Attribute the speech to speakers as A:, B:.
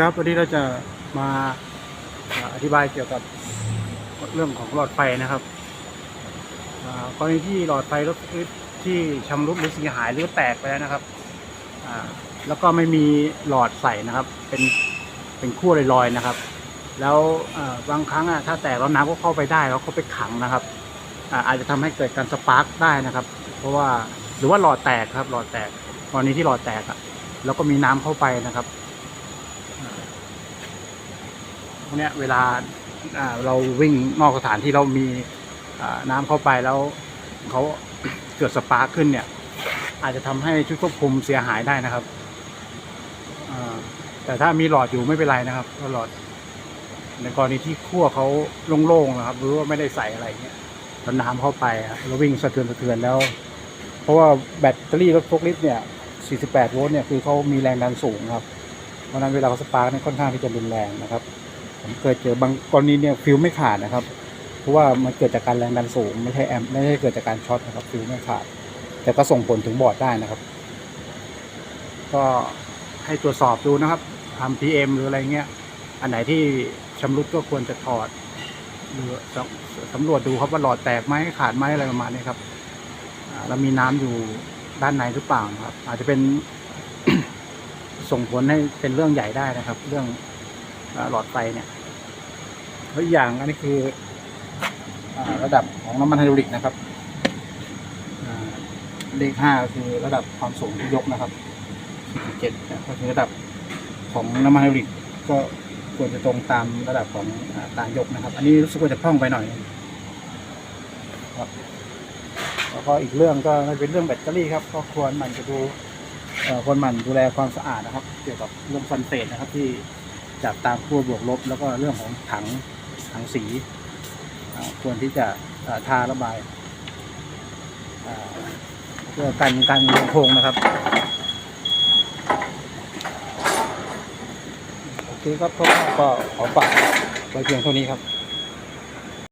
A: ครับวันนี้เราจะมาอธิบายเกี่ยวกับเรื่องของหลอดไฟนะครับกรณีที่หลอดไฟรถที่ชำรุดหรือเสียหายหรือแตกไปแล้วนะครับแล้วก็ไม่มีหลอดใส่นะครับ เป็นเป็นขั้วลอยๆนะครับ แล้วบางครั้งถ้าแตกแล้วน้ำก็เข้าไปได้แล้วก็ไปขังนะครับอาจจะทำให้เกิดการสปาร์กได้นะครับ เพราะว่าหรือว่าหลอดแตกครับ หลอดแตกกรณีที่หลอดแตกอะแล้วก็มีน้ำเข้าไปนะครับ พ วกเนี้เวลาเราวิ่งนอกสถานที่เรามีน้ำเข้าไปแล้วเขาเกิดสปาร์คขึ้นเนี่ย อาจจะทำให้ชุดควบคุมเสียหายได้นะครับแต่ถ้ามีหลอดอยู่ไม่เป็นไรนะครับก็หลอด ในกรณีที่ขั้วเขาโล่งๆนะครับหรือว่าไม่ได้ใส่อะไรเงี้ยแล้วน้ำเข้าไปครับแล้ววิ่งสะเทือนสะเทือนแล้ว เพราะว่าแบตเตอรี่รถโฟล์คลิฟต์เนี่ย 48 โวลต์เนี่ยคือเขามีแรงดันสูงครับ เพราะฉะนั้นเวลาเขาสปาร์กเนี่ยค่อนข้างที่จะรุนแรงนะครับ ผมเคยเจอบางกรณีเนี่ยฟิวไม่ขาดนะครับ เพราะว่ามันเกิดจากการแรงดันสูง ไม่ใช่แอมป์ไม่ใช่เกิดจากการช็อตนะครับฟิวไม่ขาด แต่ก็ส่งผลถึงบอร์ดได้นะครับ ก็ให้ตรวจสอบดูนะครับทำ PM หรืออะไรเงี้ย อันไหนที่ชำรุดก็ควรจะถอดหรือสำรวจดูครับว่าหลอดแตกไหมขาดไหมอะไรประมาณนี้ครับอ่าแล้วมีน้ำอยู่ด้านในหรือเปล่าครับ อาจจะเป็นส่งผลให้เป็นเรื่องใหญ่ได้นะครับ เรื่อง หลอดไฟเนี่ยแล้วอย่างอันนี้คืออระดับของน้ำมันไฮดรอลิกนะครับเลขห้าคือระดับความสูงที่ยกนะครับเจ็ดก็คือระดับของน้ำมันไฮดรอลิกก็ควรจะตรงตามระดับของอการยกนะครับ อันนี้รู้สึกว่าจะพร่องไปหน่อยครับแล้วก็อีกเรื่องก็เป็นเรื่องแบตเตอรี่ครับก็ควรหมันจะดูควรหมันดูแลความสะอาดนะครับ เกี่ยวกับเรื่องฟันเศษนะครับที่ จับตามขั้วบวกลบ แล้วก็เรื่องของถังถังสี ควรที่จะทาระบายเพื่อกันการโพงนะครับ โอเคครับก็ก็ขอฝากไว้เพียงเท่านี้ครับ